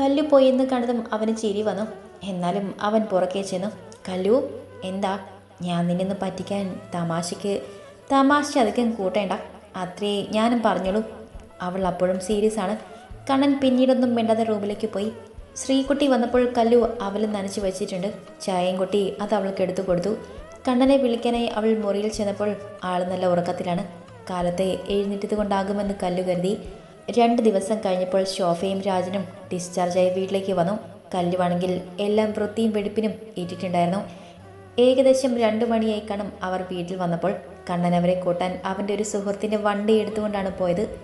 കല്ലു പോയെന്ന് കണ്ടതും അവന് ചിരി വന്നു. എന്നാലും അവൻ പുറകെ ചെന്നു. കല്ലു എന്താ? ഞാൻ നിന്നെ പറ്റിക്കാൻ തമാശയ്ക്ക് തമാശ അധികം കൂട്ടേണ്ട. അത്രേ ഞാനും പറഞ്ഞോളൂ. അവൾ അപ്പോഴും സീരിയസ് ആണ്. കണ്ണൻ പിന്നീടൊന്നും മിണ്ടാതെ റൂമിലേക്ക് പോയി. ശ്രീകുട്ടി വന്നപ്പോൾ കല്ലു അവളിൽ നനച്ചു വെച്ചിട്ടുണ്ട്. ചായയും കുട്ടി അത് അവൾക്ക് എടുത്തു കൊടുത്തു. കണ്ണനെ വിളിക്കാനായി അവൾ മുറിയിൽ ചെന്നപ്പോൾ ആൾ നല്ല ഉറക്കത്തിലാണ്. കാലത്തെ എഴുന്നേറ്റത് കൊണ്ടാകുമെന്ന് കല്ലു കരുതി. രണ്ട് ദിവസം കഴിഞ്ഞപ്പോൾ ഷോഫയും രാജനും ഡിസ്ചാർജായി വീട്ടിലേക്ക് വന്നു. കല്ലുവാണെങ്കിൽ എല്ലാം വൃത്തിയും വെടിപ്പിനും ഇട്ടിട്ടുണ്ടായിരുന്നു ഏകദേശം രണ്ടു മണിയായി കാണും അവർ വീട്ടിൽ വന്നപ്പോൾ കണ്ണൻ അവരെ കൂട്ടാൻ അവന്റെ ഒരു സുഹൃത്തിന്റെ വണ്ടി എടുത്തുകൊണ്ടാണ് പോയത്.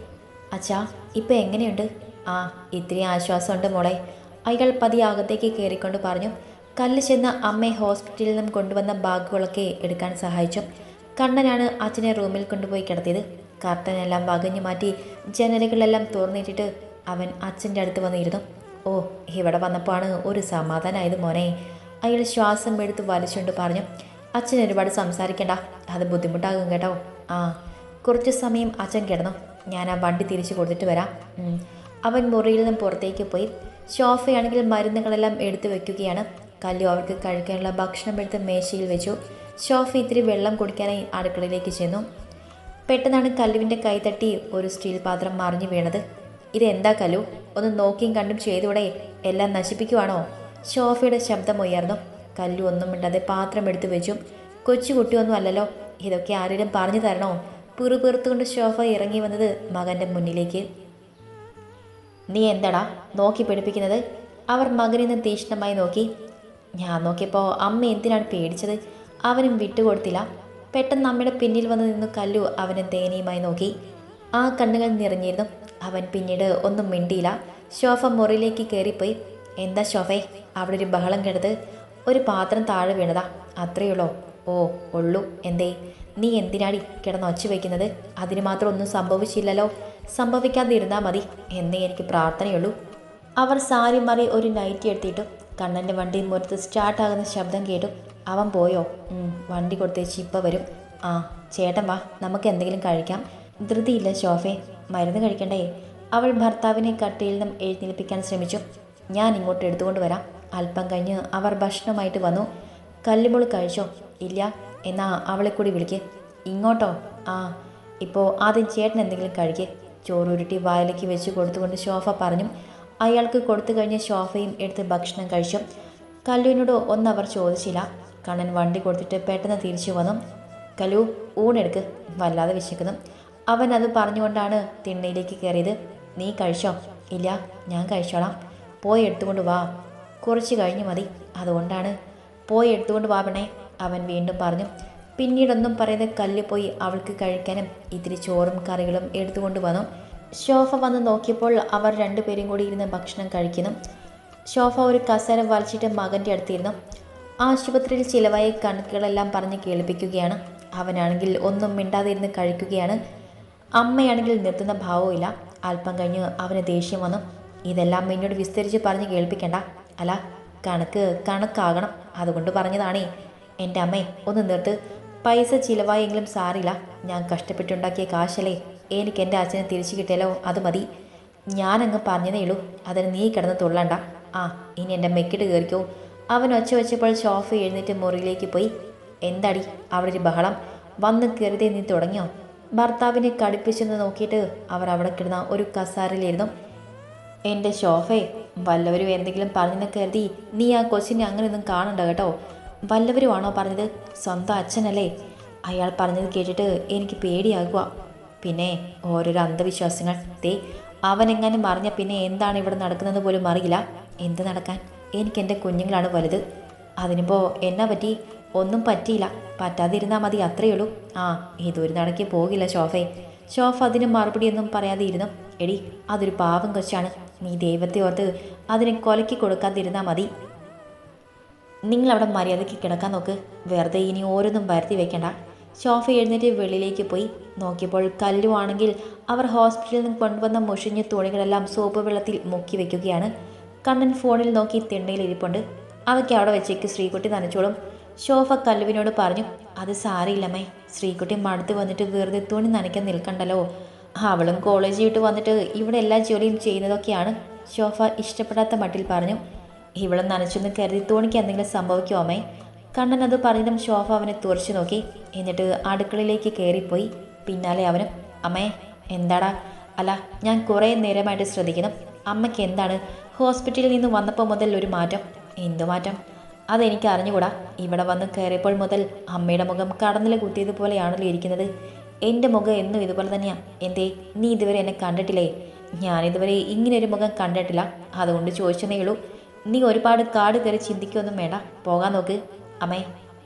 അച്ഛാ ഇപ്പം എങ്ങനെയുണ്ട്? ആ ഇത്തിരി ആശ്വാസമുണ്ട് മോളെ. അയാൾ പതി അകത്തേക്ക് കയറിക്കൊണ്ട് പറഞ്ഞു. കല്ല് ചെന്ന അമ്മയെ ഹോസ്പിറ്റലിൽ നിന്നും കൊണ്ടുവന്ന ബാഗുകളൊക്കെ എടുക്കാൻ സഹായിച്ചു. കണ്ണനാണ് അച്ഛനെ റൂമിൽ കൊണ്ടുപോയി കിടത്തിയത്. കർട്ടനെല്ലാം വകഞ്ഞു മാറ്റി ജനലുകളെല്ലാം തുറന്നിട്ടിട്ട് അവൻ അച്ഛന്റെ അടുത്ത് വന്നിരുന്നു. ഓ ഇവിടെ വന്നപ്പോഴാണ് ഒരു സമാധാനമായത് മോനെ. അയാൾ ശ്വാസം എടുത്ത് വലിച്ചുകൊണ്ട് പറഞ്ഞു അച്ഛൻ ഒരുപാട് സംസാരിക്കണ്ട അത് ബുദ്ധിമുട്ടാകും കേട്ടോ. ആ കുറച്ച് സമയം അച്ഛൻ കിടന്നു ഞാൻ ആ വണ്ടി തിരിച്ചു കൊടുത്തിട്ട് വരാം. അവൻ മുറിയിൽ നിന്നും പുറത്തേക്ക് പോയി. ഷോഫയാണെങ്കിൽ മരുന്നുകളെല്ലാം എടുത്തു വെക്കുകയാണ്. കല്ലു അവർക്ക് കഴിക്കാനുള്ള ഭക്ഷണം എടുത്ത് മേശയിൽ വെച്ചു. ഷോഫ ഇത്തിരി വെള്ളം കുടിക്കാനായി അടുക്കളയിലേക്ക് ചെന്നു. പെട്ടെന്നാണ് കല്ലുവിന്റെ കൈതട്ടി ഒരു സ്റ്റീൽ പാത്രം മറിഞ്ഞു വീണത്. ഇതെന്താ കല്ലു? ഒന്ന് നോക്കിയും കണ്ടും ചെയ്തൂടെ? എല്ലാം നശിപ്പിക്കുവാണോ? ഷോഫയുടെ ശബ്ദം ഉയർന്നു. കല്ലു ഒന്നും മിണ്ടാതെ പാത്രം എടുത്തു വെച്ചു. കൊച്ചുകുട്ടിയൊന്നും അല്ലല്ലോ ഇതൊക്കെ ആരെങ്കിലും പറഞ്ഞു തരണോ? പിറുപിറുത്തുകൊണ്ട് ഷോഫ ഇറങ്ങി വന്നത് മകന്റെ മുന്നിലേക്ക്. നീ എന്താടാ? നോക്കി പിടിപ്പിക്കുന്നത്? അവർ മകനിൽ നിന്ന് തീക്ഷ്ണമായി നോക്കി. ഞാൻ നോക്കിയപ്പോൾ അമ്മ എന്തിനാണ് പേടിച്ചത്? അവനും വിട്ടുകൊടുത്തില്ല. പെട്ടെന്ന് അമ്മയുടെ പിന്നിൽ വന്ന് നിന്ന് കല്ലു അവനെ ദയനീയമായി നോക്കി. ആ കണ്ണുകൾ നിറഞ്ഞിരുന്നു. അവൻ പിന്നീട് ഒന്നും മിണ്ടിയില്ല. ശോഫ മുറിയിലേക്ക് കയറിപ്പോയി. എന്താ ശോഫേ അവിടെ ഒരു ബഹളം കിടത് ഒരു പാത്രം താഴെ വീണതാ. അത്രയുള്ളോ ഓ ഉള്ളൂ. എന്തേ? നീ എന്തിനാടി കിടന്ന് ഒച്ച വയ്ക്കുന്നത് അതിന് മാത്രം ഒന്നും സംഭവിച്ചില്ലല്ലോ. സംഭവിക്കാതിരുന്നാൽ മതി. എന്നേ എനിക്ക് പ്രാർത്ഥനയുള്ളൂ. അവർ സാരി മാറി ഒരു നൈറ്റി എടുത്തിട്ടു കണ്ണന്റെ വണ്ടി മുറത്ത് സ്റ്റാർട്ടാകുന്ന ശബ്ദം കേട്ടു അവൻ പോയോ? വണ്ടി കൊടുത്തേച്ച് ഇപ്പം വരും. ആ ചേട്ടൻ വാ നമുക്ക് എന്തെങ്കിലും കഴിക്കാം. ധൃതിയില്ല ഷോഫെ മരുന്ന് കഴിക്കണ്ടേ? അവൾ ഭർത്താവിനെ കട്ടിയിൽ നിന്നും എഴുന്നേൽപ്പിക്കാൻ ശ്രമിച്ചു. ഞാൻ ഇങ്ങോട്ട് എടുത്തുകൊണ്ട് വരാം. അല്പം കഴിഞ്ഞ് അവർ ഭക്ഷണമായിട്ട് വന്നു. കല്ലുമുളി കഴിച്ചോ? ഇല്ല. എന്നാ അവളെ കൂടി വിളിക്ക്. ഇങ്ങോട്ടോ? ആ ഇപ്പോൾ ആദ്യം ചേട്ടൻ എന്തെങ്കിലും കഴിക്ക്. ചോറുരുട്ടി വായിലേക്ക് വെച്ച് കൊടുത്തുകൊണ്ട് ഷോഫ പറഞ്ഞു. അയാൾക്ക് കൊടുത്തു കഴിഞ്ഞ ഷോഫയും എടുത്ത് ഭക്ഷണം കഴിച്ചു. കല്ലുവിനോട് ഒന്നവർ ചോദിച്ചില്ല. കണ്ണൻ വണ്ടി കൊടുത്തിട്ട് പെട്ടെന്ന് തിരിച്ചു വന്നു. കലു ഊണെടുക്ക് വല്ലാതെ വിശക്കുന്നു. അവൻ അത് പറഞ്ഞുകൊണ്ടാണ് തിണ്ണയിലേക്ക് കയറിയത്. നീ കഴിച്ചോ? ഇല്ല ഞാൻ കഴിച്ചോളാം. പോയി എടുത്തുകൊണ്ട് വാ. കുറച്ച് കഴിഞ്ഞ് മതി. അതുകൊണ്ടാണ്. പോയി എടുത്തുകൊണ്ട് വാ പെണ്ണേ അവൻ വീണ്ടും പറഞ്ഞു. പിന്നീടൊന്നും പറയാതെ കല്ല് പോയി അവൾക്ക് കഴിക്കാനും ഇത്തിരി ചോറും കറികളും എടുത്തുകൊണ്ട് വന്നു. ഷോഫ വന്ന് നോക്കിയപ്പോൾ അവർ രണ്ടുപേരും കൂടി ഇരുന്ന് ഭക്ഷണം കഴിക്കുന്നു. ഷോഫ ഒരു കസേര വലിച്ചിട്ട് മകന്റെ അടുത്തിരുന്നു ആശുപത്രിയിൽ ചിലവായ കണക്കുകളെല്ലാം പറഞ്ഞ് കേൾപ്പിക്കുകയാണ്. അവനാണെങ്കിൽ ഒന്നും മിണ്ടാതെ ഇരുന്ന് കഴിക്കുകയാണ്. അമ്മയാണെങ്കിൽ നിർത്തുന്ന ഭാവവുമില്ല അല്പം കഴിഞ്ഞ് അവന് ദേഷ്യം വന്നു. ഇതെല്ലാം എന്നോട് വിസ്തരിച്ച് പറഞ്ഞ് കേൾപ്പിക്കണ്ട. അല്ല കണക്ക് കണക്കാകണം. അതുകൊണ്ട് പറഞ്ഞതാണേ. എന്റെ അമ്മേ ഒന്ന് നിർത്ത്. പൈസ ചിലവായെങ്കിലും സാറില്ല. ഞാൻ കഷ്ടപ്പെട്ടുണ്ടാക്കിയ കാശല്ലേ. എനിക്ക് എന്റെ അച്ഛനെ തിരിച്ചു കിട്ടിയാലോ? അത് മതി. ഞാനങ്ങ് പറഞ്ഞതേ ഉള്ളൂ. അതിന് നീ കിടന്ന് തുള്ളണ്ട. ആ ഇനി എന്റെ മെക്കിട്ട് കയറിക്കോ. അവൻ ഒച്ച വെച്ചപ്പോൾ ഷോഫ് എഴുന്നേറ്റ് മുറിയിലേക്ക് പോയി. എന്താടി അവിടെ ഒരു ബഹളം? വന്ന് കയറിയതേ നീ തുടങ്ങിയോ? ഭർത്താവിനെ കടുപ്പിച്ചെന്ന് നോക്കിയിട്ട് അവർ അവിടെ കിടന്ന ഒരു കസാരയിലിരുന്നു. എന്റെ ഷോഫേ വല്ലവരും എന്തെങ്കിലും പറഞ്ഞെന്ന് കരുതി നീ ആ കൊച്ചിനെ അങ്ങനെയൊന്നും കാണണ്ട കേട്ടോ. വല്ലവരുമാണോ പറഞ്ഞത്? സ്വന്തം അച്ഛനല്ലേ. അയാൾ പറഞ്ഞത് കേട്ടിട്ട് എനിക്ക് പേടിയാകുക. പിന്നെ ഓരോരോ അന്ധവിശ്വാസങ്ങൾ. തേ അവനെങ്ങാനും മറിഞ്ഞ പിന്നെ എന്താണ് ഇവിടെ നടക്കുന്നത് പോലും അറിയില്ല. എന്ത് നടക്കാൻ? എനിക്ക് എന്റെ കുഞ്ഞുങ്ങളാണ് വലുത്. അതിനിപ്പോൾ എന്നെ പറ്റി? ഒന്നും പറ്റിയില്ല. പറ്റാതിരുന്നാൽ മതി അത്രയേ ഉള്ളൂ. ആ ഇതൊരു നടക്ക് പോകില്ല ഷോഫേ ഷോഫ് അതിന് മറുപടിയൊന്നും പറയാതെ ഇരുന്നു എടി അതൊരു പാവം കൊച്ചാണ്. നീ ദൈവത്തെ ഓർത്ത് അതിനെ കൊലക്കി കൊടുക്കാതിരുന്നാൽ മതി. നിങ്ങളവിടെ മര്യാദയ്ക്ക് കിടക്കാൻ നോക്ക്. വെറുതെ ഇനി ഓരോന്നും വരുത്തി വെക്കണ്ട. ഷോഫ എഴുന്നേറ്റ് വെളിയിലേക്ക് പോയി. നോക്കിയപ്പോൾ കല്ലുവാണെങ്കിൽ അവർ ഹോസ്പിറ്റലിൽ നിന്ന് കൊണ്ടുവന്ന മുഷിഞ്ഞ തുണികളെല്ലാം സോപ്പ് വെള്ളത്തിൽ മുക്കി വെക്കുകയാണ്. കണ്ണൻ ഫോണിൽ നോക്കി തിണ്ടയിൽ ഇരിപ്പുണ്ട്. അവയ്ക്ക് അവിടെ വെച്ചേക്ക് ശ്രീകുട്ടി നനച്ചോളും. ശോഭ കല്ലുവിനോട് പറഞ്ഞു അത് സാരയില്ലമ്മേ. ശ്രീകുട്ടി മടുത്ത് വന്നിട്ട് വെറുതെ തുണി നനയ്ക്കാൻ നിൽക്കണ്ടല്ലോ. അവളും കോളേജ് വിട്ട് വന്നിട്ട് ഇവിടെ എല്ലാ ജോലിയും ചെയ്യുന്നതൊക്കെയാണ്. ശോഭ ഇഷ്ടപ്പെടാത്ത മട്ടിൽ പറഞ്ഞു ഇവളെ നനച്ചെന്ന് കരുതി തോണിക്ക് എന്തെങ്കിലും സംഭവിക്കുമോ അമ്മേ? കണ്ണൻ അത് പറഞ്ഞതും ശോഭ അവനെ തുറച്ചു നോക്കി. എന്നിട്ട് അടുക്കളയിലേക്ക് കയറിപ്പോയി. പിന്നാലെ അവനും അമ്മേ എന്താടാ? അല്ല ഞാൻ കുറേ നേരമായിട്ട് ശ്രദ്ധിക്കണം അമ്മയ്ക്ക് എന്താണ്? ഹോസ്പിറ്റലിൽ നിന്ന് വന്നപ്പോൾ മുതൽ ഒരു മാറ്റം. എന്തു മാറ്റം? അതെനിക്ക് അറിഞ്ഞുകൂടാ. ഇവിടെ വന്ന് കയറിയപ്പോൾ മുതൽ അമ്മയുടെ മുഖം കടന്നിൽ കുത്തിയതുപോലെയാണല്ലോ ഇരിക്കുന്നത്. എന്റെ മുഖം എന്നും ഇതുപോലെ തന്നെയാ. എന്തേ നീ ഇതുവരെ എന്നെ കണ്ടിട്ടില്ലേ? ഞാനിതുവരെ ഇങ്ങനെ ഒരു മുഖം കണ്ടിട്ടില്ല. അതുകൊണ്ട് ചോദിച്ചതേ ഉള്ളൂ. നീ ഒരുപാട് കാട് കയറി ചിന്തിക്കൊന്നും വേണ്ട. പോകാൻ നോക്ക്. അമ്മേ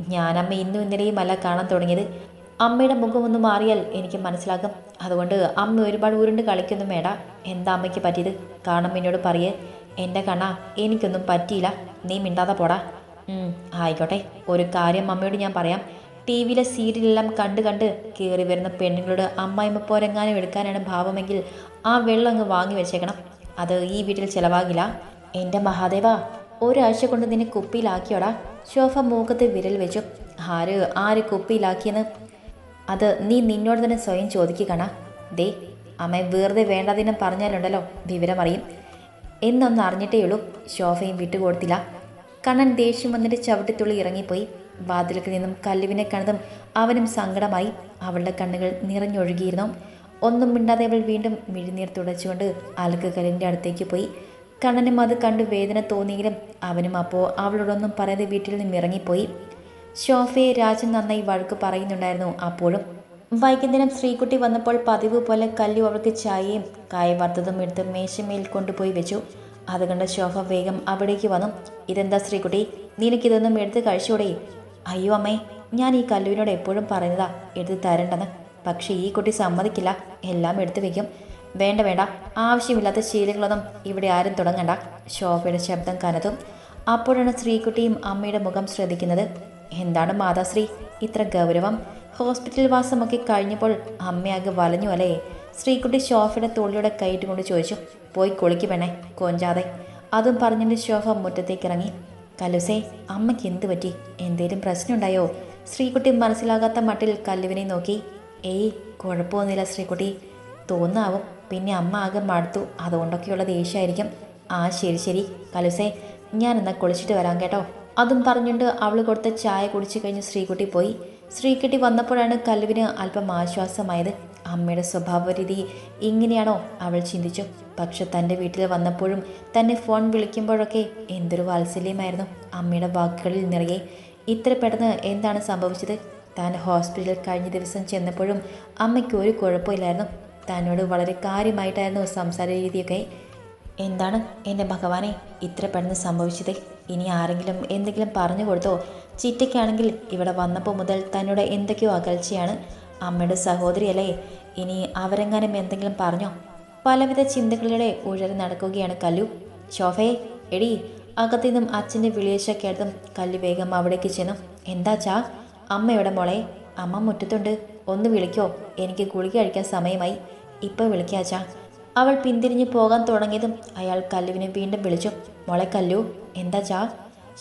ഞാനമ്മ ഇന്നും ഇന്നലെയും അല്ല കാണാൻ തുടങ്ങിയത്. അമ്മയുടെ മുഖം ഒന്ന് മാറിയാൽ എനിക്ക് മനസ്സിലാകും. അതുകൊണ്ട് അമ്മ ഒരുപാട് ഉരുണ്ട് കളിക്കൊന്നും വേണ്ട. എന്താ അമ്മയ്ക്ക് പറ്റിയത്? കാണും എന്നോട് പറയേ. എന്റെ കണ്ണ എനിക്കൊന്നും പറ്റിയില്ല. നീ മിണ്ടാതെ പോടാ. ആയിക്കോട്ടെ. ഒരു കാര്യം അമ്മയോട് ഞാൻ പറയാം. ടി വിയിലെ സീരിയലെല്ലാം കണ്ട് കണ്ട് കയറി വരുന്ന പെണ്ണുങ്ങളോട് അമ്മായിമ്മ പോരെങ്ങാനും എടുക്കാനാണ് ഭാവമെങ്കിൽ ആ വെള്ളം അങ്ങ് വാങ്ങി വെച്ചേക്കണം. അത് ഈ വീട്ടിൽ ചിലവാകില്ല. എന്റെ മഹാദേവ ഒരാഴ്ച കൊണ്ട് നിന്നെ കുപ്പിയിലാക്കിയോടാ. ശോഭ മൂക്കത്ത് വിരൽ വെച്ചു. ആര് ആര് കുപ്പിയിലാക്കിയെന്ന്? അത് നീ നിന്നോട് തന്നെ സ്വയം ചോദിക്കുകണ ദേ അമ്മ വെറുതെ വേണ്ടതിനും പറഞ്ഞാലുണ്ടല്ലോ വിവരമറിയും. എന്നൊന്ന് അറിഞ്ഞിട്ടേ ഉള്ളൂ. ശോഭയും വിട്ടുകൊടുത്തില്ല. കണ്ണൻ ദേഷ്യം വന്നിട്ട് ചവിട്ടിത്തുള്ളി ഇറങ്ങിപ്പോയി. വാതിൽക്ക് നിന്നും കല്ലുവിനെ കണ്ടതും അവനും സങ്കടമായി. അവളുടെ കണ്ണുകൾ നിറഞ്ഞൊഴുകിയിരുന്നു. ഒന്നും മിണ്ടാതെ അവൾ വീണ്ടും മിഴിനീർ തുടച്ചുകൊണ്ട് അലക്ക് കല്ലിന്റെ അടുത്തേക്ക് പോയി. കണ്ണനും അത് കണ്ട് വേദന തോന്നിയെങ്കിലും അവനും അപ്പോൾ അവളോടൊന്നും പറയാതെ വീട്ടിൽ നിന്നും ഇറങ്ങിപ്പോയി. ശോഭയെ രാജൻ നന്നായി വഴക്ക് പറയുന്നുണ്ടായിരുന്നു അപ്പോഴും. വൈകുന്നേരം ശ്രീകുട്ടി വന്നപ്പോൾ പതിവ് പോലെ കല്ലു അവൾക്ക് ചായയും കായ വറുത്തതും എടുത്ത് മേശമേൽ കൊണ്ടുപോയി വെച്ചു. അത് കണ്ട ശോഭ വേഗം അവിടേക്ക് വന്നു. ഇതെന്താ ശ്രീകുട്ടി? നിനക്കിതൊന്നും എടുത്ത് കഴിച്ചൂടെ? അയ്യോ അമ്മേ ഞാൻ ഈ കല്ലുവിനോട് എപ്പോഴും പറയുന്നതാ. എടുത്ത് തരണ്ടെന്ന്. പക്ഷേ ഈ കുട്ടി സമ്മതിക്കില്ല. എല്ലാം എടുത്തു വെക്കും. വേണ്ട വേണ്ട. ആവശ്യമില്ലാത്ത ശീലങ്ങളൊന്നും ഇവിടെ ആരും തുടങ്ങണ്ട. ശോഭയുടെ ശബ്ദം കനതും അപ്പോഴാണ് ശ്രീകുട്ടിയും അമ്മയുടെ മുഖം ശ്രദ്ധിക്കുന്നത്. എന്താണ് മാതാശ്രീ? ഇത്ര ഗൗരവം? ഹോസ്പിറ്റൽ വാസമൊക്കെ കഴിഞ്ഞപ്പോൾ അമ്മയാകെ വലഞ്ഞു അല്ലേ? ശ്രീകുട്ടി ശോഭയുടെ തോളിലൂടെ കൈയിട്ട് കൊണ്ട് ചോദിച്ചു പോയി കുളിക്ക് വേണേ കൊഞ്ചാതെ. അതും പറഞ്ഞിട്ട് ശോഭ മുറ്റത്തേക്ക് ഇറങ്ങി കലുസേ അമ്മയ്ക്ക് എന്ത് പറ്റി? എന്തേലും പ്രശ്നമുണ്ടായോ? ശ്രീകുട്ടി മനസ്സിലാകാത്ത മട്ടിൽ കല്ലുവിനെ നോക്കി. ഏയ് കുഴപ്പമൊന്നുമില്ല ശ്രീകുട്ടി. തോന്നാവും. പിന്നെ അമ്മ ആകെ മടുത്തു. അതുകൊണ്ടൊക്കെയുള്ള ദേഷ്യമായിരിക്കും. ആ ശരി ശരി. കലുസേ ഞാൻ എന്നാൽ കുളിച്ചിട്ട് വരാം കേട്ടോ. അതും പറഞ്ഞുകൊണ്ട് അവൾ കൊടുത്ത ചായ കുടിച്ചു കഴിഞ്ഞ് ശ്രീകുട്ടി പോയി. ശ്രീകുട്ടി വന്നപ്പോഴാണ് കല്ലുവിന് അല്പം ആശ്വാസമായത്. അമ്മയുടെ സ്വഭാവ രീതി ഇങ്ങനെയാണോ? അവൾ ചിന്തിച്ചു. പക്ഷെ തന്റെ വീട്ടിൽ വന്നപ്പോഴും തന്നെ ഫോൺ വിളിക്കുമ്പോഴൊക്കെ എന്തൊരു വാത്സല്യമായിരുന്നു. അമ്മയുടെ വാക്കുകളിൽ നിറയെ. ഇത്ര പെട്ടെന്ന് എന്താണ് സംഭവിച്ചത്? താൻ ഹോസ്പിറ്റലിൽ കഴിഞ്ഞ ദിവസം ചെന്നപ്പോഴും അമ്മയ്ക്ക് ഒരു കുഴപ്പമില്ലായിരുന്നു. തന്നോട് വളരെ കാര്യമായിട്ടായിരുന്നു സംസാര രീതിയൊക്കെ. എന്താണ് എന്റെ ഭഗവാനെ ഇത്ര പെട്ടെന്ന് സംഭവിച്ചത്? ഇനി ആരെങ്കിലും എന്തെങ്കിലും പറഞ്ഞു കൊടുത്തോ? ചിറ്റയ്ക്കാണെങ്കിൽ ഇവിടെ വന്നപ്പോൾ മുതൽ തന്നോട് എന്തൊക്കെയോ അകൽച്ചയാണ്. അമ്മയുടെ സഹോദരിയല്ലേ ഇനി അവരെങ്ങാനും എന്തെങ്കിലും പറഞ്ഞോ? പലവിധ ചിന്തകളിലൂടെ ഉഴറി നടക്കുകയാണ് കല്ലു. ശോഭയെ എടി അകത്തു നിന്നും അച്ഛന്റെ വിളിയച്ച കേട്ടതും കല്ലു വേഗം അവിടേക്ക് ചെന്നു. എന്താ ചാ? അമ്മയുടെ മോളെ? അമ്മ മുറ്റത്തുണ്ട്. ഒന്ന് വിളിക്കോ. എനിക്ക് ഗുളിക കഴിക്കാൻ സമയമായി. ഇപ്പോൾ വിളിക്കാച്ചാ അവൾ പിന്തിരിഞ്ഞു പോകാൻ തുടങ്ങിയതും അയാൾ കല്ലുവിനെ വീണ്ടും വിളിച്ചു മോളെ കല്ലു എന്താ ചാ?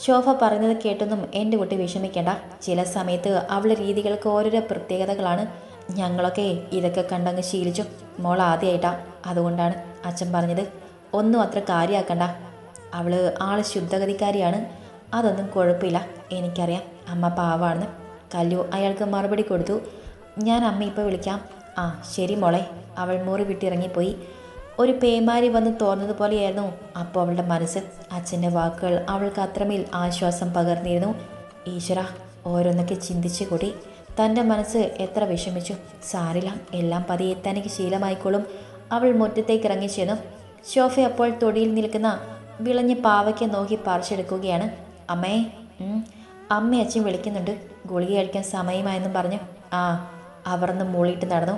ശോഭ പറയുന്നത് കേട്ടൊന്നും എന്റെ കുട്ടി വിഷമിക്കേണ്ട. ചില സമയത്ത് അവളുടെ രീതികൾക്ക് ഓരോരോ പ്രത്യേകതകളാണ്. ഞങ്ങളൊക്കെ ഇതൊക്കെ കണ്ടങ്ങ് ശീലിച്ചു. മോൾ ആദ്യമായിട്ടാ അതുകൊണ്ടാണ് അച്ഛൻ പറഞ്ഞത്. ഒന്നും അത്ര കാര്യമാക്കണ്ട അവൾ ആൾ ശുദ്ധഗതിക്കാരിയാണ്. അതൊന്നും കുഴപ്പമില്ല. എനിക്കറിയാം അമ്മ പാവാണെന്ന്. കല്ലു അയാൾക്ക് മറുപടി കൊടുത്തു. ഞാൻ അമ്മ ഇപ്പോൾ വിളിക്കാം. ആ ശരി മോളെ. അവൾ മുറി വിട്ടിറങ്ങിപ്പോയി. ഒരു പേമാരി വന്ന് തോന്നുന്നതുപോലെയായിരുന്നു അപ്പോൾ അവളുടെ മനസ്സ് അച്ഛന്റെ വാക്കുകൾ അവൾക്ക് അത്രമേൽ ആശ്വാസം പകർന്നിരുന്നു. ഈശ്വര ഓരോന്നൊക്കെ ചിന്തിച്ചു കൂടി. തന്റെ മനസ്സ് എത്ര വിഷമിച്ചു. സാറില്ല എല്ലാം പതിയെ തനിക്ക് ശീലമായിക്കോളും. അവൾ മുറ്റത്തേക്ക് ഇറങ്ങി ചെന്നു. ഷോഫ അപ്പോൾ തൊടിയിൽ നിൽക്കുന്ന വിളഞ്ഞ പാവയ്ക്ക് നോക്കി പറിച്ചെടുക്കുകയാണ്. അമ്മേ അമ്മ അച്ഛൻ വിളിക്കുന്നുണ്ട്. ഗുളിക കഴിക്കാൻ സമയമായെന്നും പറഞ്ഞു. ആ അവർന്ന് മൂളിയിട്ട് നടന്നു.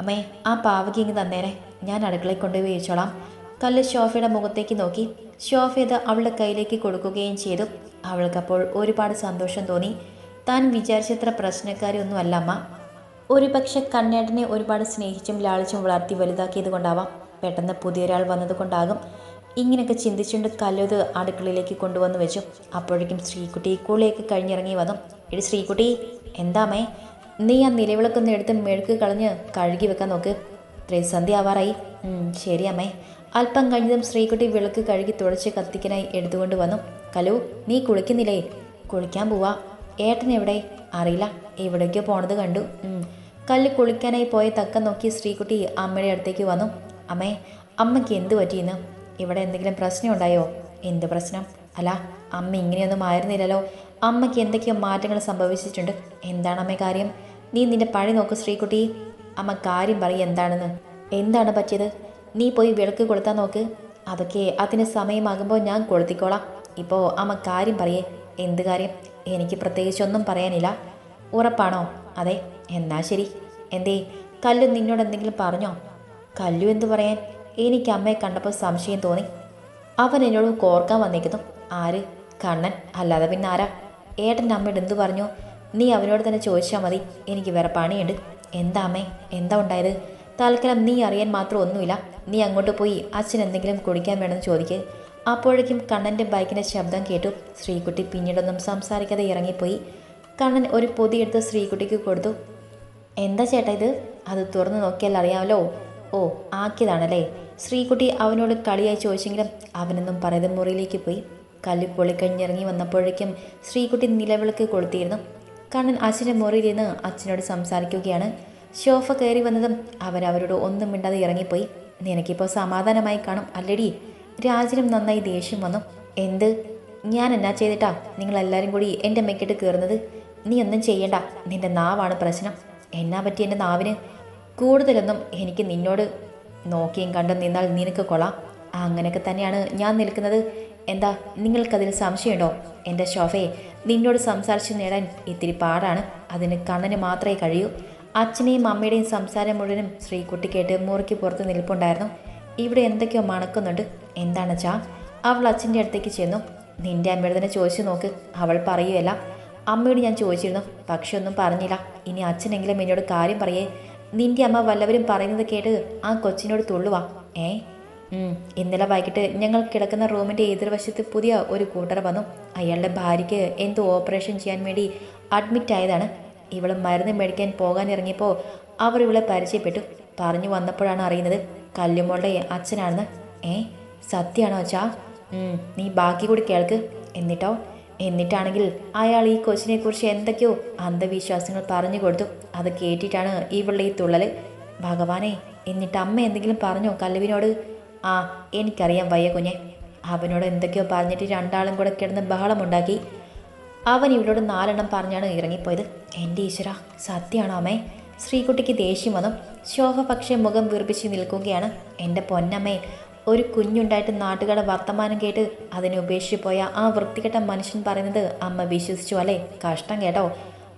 അമ്മേ ആ പാവയ്ക്ക് ഇങ്ങ് തന്നേരെ. ഞാൻ അടുക്കളയിൽ കൊണ്ടുപോയി വെച്ചോളാം കല്ല് ഷോഫയുടെ മുഖത്തേക്ക് നോക്കി. ഷോഫ ഇത് അവളുടെ കയ്യിലേക്ക് കൊടുക്കുകയും ചെയ്തു. അവൾക്കപ്പോൾ ഒരുപാട് സന്തോഷം തോന്നി. താൻ വിചാരിച്ചത്ര പ്രശ്നക്കാരി അല്ല അമ്മ. ഒരു പക്ഷെ കണ്ണേട്ടനെ ഒരുപാട് സ്നേഹിച്ചും ലാളിച്ചും വളർത്തി വലുതാക്കിയത് കൊണ്ടാവാം. പെട്ടെന്ന് പുതിയൊരാൾ വന്നതുകൊണ്ടാകും ഇങ്ങനെയൊക്കെ ചിന്തിച്ചുകൊണ്ട് കല്ലത് അടുക്കളയിലേക്ക് കൊണ്ടുവന്ന് വെച്ചു. അപ്പോഴേക്കും ശ്രീകുട്ടി കൂളിയൊക്കെ കഴിഞ്ഞിറങ്ങി വന്നു. എടി ശ്രീകുട്ടി എന്താമേ നീ ആ നിലവിളക്കൊന്ന് എടുത്ത് മെഴുക്ക് കളഞ്ഞ് കഴുകി വെക്കാൻ നോക്ക്. ത്രിസന്ധ്യ ആവാറായി ശരി അമ്മേ. അല്പം കഴിഞ്ഞതും ശ്രീകുട്ടി വിളക്ക് കഴുകി തുടച്ച് കത്തിക്കനായി എടുത്തുകൊണ്ട് വന്നു. കലു നീ കുളിക്കുന്നില്ലേ? കുളിക്കാൻ പോവാ. ഏട്ടൻ എവിടെ? അറിയില്ല. എവിടേക്കോ പോണത് കണ്ടു. കല്ല് കുളിക്കാനായി പോയ തക്ക നോക്കി ശ്രീകുട്ടി അമ്മയുടെ അടുത്തേക്ക് വന്നു. അമ്മേ അമ്മയ്ക്ക് എന്ത് പറ്റിയെന്ന് ഇവിടെ എന്തെങ്കിലും പ്രശ്നം ഉണ്ടായോ? എന്ത് പ്രശ്നം? അല്ല അമ്മ ഇങ്ങനെയൊന്നും ആയിരുന്നില്ലല്ലോ. അമ്മയ്ക്ക് എന്തൊക്കെയോ മാറ്റങ്ങൾ സംഭവിച്ചിട്ടുണ്ട്. എന്താണ് അമ്മേ കാര്യം? നീ നിന്റെ പഴി നോക്ക് ശ്രീകുട്ടി. അമ്മ കാര്യം പറയും എന്താണെന്ന്. എന്താണ് പറ്റിയത്? നീ പോയി വിളക്ക് കൊളുത്താൻ നോക്ക്. അതൊക്കെ അതിന് സമയമാകുമ്പോൾ ഞാൻ കൊളുത്തിക്കോളാം. ഇപ്പോൾ അമ്മ കാര്യം പറയേ. എന്ത് കാര്യം? എനിക്ക് പ്രത്യേകിച്ചൊന്നും പറയാനില്ല. ഉറപ്പാണോ? അതെ. എന്നാ ശരി. എന്തേ കല്ലു നിന്നോട് എന്തെങ്കിലും പറഞ്ഞോ? കല്ലു എന്തു പറയാൻ? എനിക്ക് അമ്മയെ കണ്ടപ്പോൾ സംശയം തോന്നി. അവൻ എന്നോട് കോർക്കാൻ വന്നിരിക്കുന്നു ആര്? കണ്ണൻ. അല്ലാതെ പിന്നെ ആരാ? ഏട്ടന്റെ അമ്മയോട് എന്തു പറഞ്ഞു? നീ അവനോട് തന്നെ ചോദിച്ചാൽ മതി. എനിക്ക് വേറെ പണിയുണ്ട്. എന്താ അമ്മേ എന്താ ഉണ്ടായത്? തൽക്കാലം നീ അറിയാൻ മാത്രം ഒന്നുമില്ല. നീ അങ്ങോട്ട് പോയി അച്ഛൻ എന്തെങ്കിലും കുടിക്കാൻ വേണമെന്ന് ചോദിക്ക്. അപ്പോഴേക്കും കണ്ണന്റെ ബൈക്കിന്റെ ശബ്ദം കേട്ടു. ശ്രീകുട്ടി പിന്നീടൊന്നും സംസാരിക്കാതെ ഇറങ്ങിപ്പോയി. കണ്ണൻ ഒരു പൊതിയെടുത്ത് ശ്രീകുട്ടിക്ക് കൊടുത്തു. എന്താ ചേട്ടാ ഇത്? അത് തുറന്നു നോക്കിയാൽ അറിയാമല്ലോ. ഓ ആക്കിയതാണല്ലേ. ശ്രീകുട്ടി അവനോട് കളിയായി ചോദിച്ചെങ്കിലും അവനൊന്നും പറയാതെ മുറിയിലേക്ക് പോയി. കല്ല് പൊളിക്കഴിഞ്ഞിറങ്ങി വന്നപ്പോഴേക്കും ശ്രീകുട്ടി നിലവിളക്ക് കൊളുത്തിയിരുന്നു. കണ്ണൻ അച്ഛന്റെ മുറിയിൽ നിന്ന് അച്ഛനോട് സംസാരിക്കുകയാണ്. ഷോഫ കയറി വന്നതും അവൻ അവരോട് ഒന്നും മിണ്ടാതെ ഇറങ്ങിപ്പോയി. നിനക്കിപ്പോൾ സമാധാനമായി കാണും അല്ലടി. രാജനും നന്നായി ദേഷ്യം വന്നു. എന്ത്? ഞാൻ എന്നാ ചെയ്തിട്ടാ നിങ്ങളെല്ലാവരും കൂടി എന്റെ മെക്കിട്ട് കയറുന്നത്? നീ ഒന്നും ചെയ്യണ്ട. നിന്റെ നാവാണ് പ്രശ്നം. എന്നാ പറ്റി എന്റെ നാവിന്? കൂടുതലൊന്നും എനിക്ക് നിന്നോട് നോക്കിയും കണ്ടും നിന്നാൽ നിനക്ക് കൊള്ളാം. അങ്ങനെയൊക്കെ തന്നെയാണ് ഞാൻ നിൽക്കുന്നത്. എന്താ നിങ്ങൾക്കതിൽ സംശയമുണ്ടോ? എന്റെ ശോഭയെ നിന്നോട് സംസാരിച്ച് നേടാൻ ഇത്തിരി പാടാണ്. അതിന് കണ്ണന് മാത്രമേ കഴിയൂ. അച്ഛനെയും അമ്മയുടെയും സംസാരം മുഴുവനും ശ്രീകുട്ടി കേട്ട് മുറിക്ക് പുറത്ത് നിൽപ്പുണ്ടായിരുന്നു. ഇവിടെ എന്തൊക്കെയോ മണക്കുന്നുണ്ട്. എന്താണ് ചാ അവൾ അച്ഛന്റെ അടുത്തേക്ക് ചെന്നു. നിന്റെ അമ്മയുടെ തന്നെ ചോദിച്ചു നോക്ക്. അവൾ പറയുകയല്ല. അമ്മയോട് ഞാൻ ചോദിച്ചിരുന്നു. പക്ഷെ ഒന്നും പറഞ്ഞില്ല. ഇനി അച്ഛനെങ്കിലും എന്നോട് കാര്യം പറയേ. നിന്റെ അമ്മ വല്ലവരും പറയുന്നത് കേട്ട് ആ കൊച്ചിനോട് തുള്ളുവാ. ഏ? ഇന്നലെ വൈകിട്ട് ഞങ്ങൾ കിടക്കുന്ന റൂമിന്റെ എതിർവശത്ത് പുതിയ ഒരു കൂട്ടർ വന്നു. അയാളുടെ ഭാര്യയ്ക്ക് എന്തോ ഓപ്പറേഷൻ ചെയ്യാൻ വേണ്ടി അഡ്മിറ്റ് ആയതാണ്. ഇവൾ മരുന്ന് മേടിക്കാൻ പോകാൻ ഇറങ്ങിയപ്പോൾ അവർ ഇവളെ പരിചയപ്പെട്ടു. പറഞ്ഞു വന്നപ്പോഴാണ് അറിയുന്നത് കല്ലുമോളുടെ അച്ഛനാണെന്ന്. ഏ സത്യാണോ അച്ഛാ? നീ ബാക്കി കൂടി കേൾക്ക്. എന്നിട്ടോ? എന്നിട്ടാണെങ്കിൽ അയാൾ ഈ കൊച്ചിനെക്കുറിച്ച് എന്തൊക്കെയോ അന്ധവിശ്വാസങ്ങൾ പറഞ്ഞു കൊടുത്തു. അത് കേട്ടിട്ടാണ് ഇവളുടെ ഈ തുള്ളൽ ഭഗവാനെ എന്നിട്ട് അമ്മ എന്തെങ്കിലും പറഞ്ഞോ കല്ലുവിനോട്? ആ എനിക്കറിയാം വയ്യ കുഞ്ഞെ. അവനോട് എന്തൊക്കെയോ പറഞ്ഞിട്ട് രണ്ടാളും കൂടെ കിടന്ന് ബഹളമുണ്ടാക്കി. അവൻ ഇവളോട് നാലെണ്ണം പറഞ്ഞാണ് ഇറങ്ങിപ്പോയത്. എന്റെ ഈശ്വര സത്യമാണോ അമ്മേ? ശ്രീകുട്ടിക്ക് ദേഷ്യം വന്നു. ശോഭ പക്ഷേ മുഖം വീർപ്പിച്ച് നിൽക്കുകയാണ്. എന്റെ പൊന്നമ്മേ ഒരു കുഞ്ഞുണ്ടായിട്ട് നാട്ടുകാരുടെ വർത്തമാനം കേട്ട് അതിനെ ഉപേക്ഷിച്ച് പോയ ആ വൃത്തികെട്ട മനുഷ്യൻ പറയുന്നത് അമ്മ വിശ്വസിച്ചു അല്ലേ? കഷ്ടം കേട്ടോ.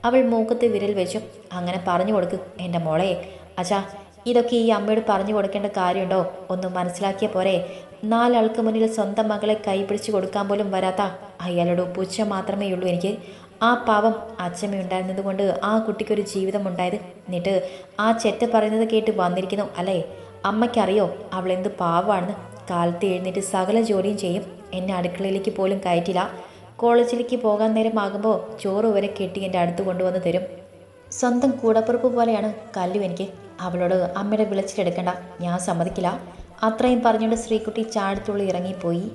അവൾ മൂക്കത്ത് വിരൽ വെച്ചു. അങ്ങനെ പറഞ്ഞു കൊടുക്ക് എന്റെ മോളെ. അച്ഛാ ഇതൊക്കെ ഈ അമ്മയോട് പറഞ്ഞു കൊടുക്കേണ്ട കാര്യമുണ്ടോ? ഒന്ന് മനസ്സിലാക്കിയ പോരെ. നാലാൾക്ക് മുന്നിൽ സ്വന്തം മകളെ കൈപിടിച്ച് കൊടുക്കാൻ പോലും വരാത്ത അയാളുടെ ഉപ്പൂച്ച മാത്രമേ ഉള്ളൂ എനിക്ക്. ആ പാവം അച്ഛമ്മയുണ്ടായിരുന്നത് കൊണ്ട് ആ കുട്ടിക്കൊരു ജീവിതം ഉണ്ടായത് എന്നിട്ട് ആ ചെറ്റ പറയുന്നത് കേട്ട് വന്നിരിക്കുന്നു അല്ലേ? അമ്മയ്ക്കറിയോ അവൾ എന്ത് പാവമാണെന്ന് കാലത്ത് എഴുന്നേറ്റ് സകല ജോലിയും ചെയ്യും. എന്നെ അടുക്കളയിലേക്ക് പോലും കയറ്റില്ല. കോളേജിലേക്ക് പോകാൻ നേരമാകുമ്പോൾ ചോറ് വരെ കെട്ടി എന്റെ അടുത്ത് കൊണ്ടുവന്ന് തരും. സ്വന്തം കൂടപ്പുറപ്പ് പോലെയാണ് കല്ലു എനിക്ക്. അവളോട് അമ്മയുടെ വിളിച്ചിട്ടെടുക്കണ്ട ഞാൻ സമ്മതിക്കില്ല. അത്രയും പറഞ്ഞുകൊണ്ട് ശ്രീകുട്ടി ചാടത്തുള്ളി ഇറങ്ങിപ്പോയി.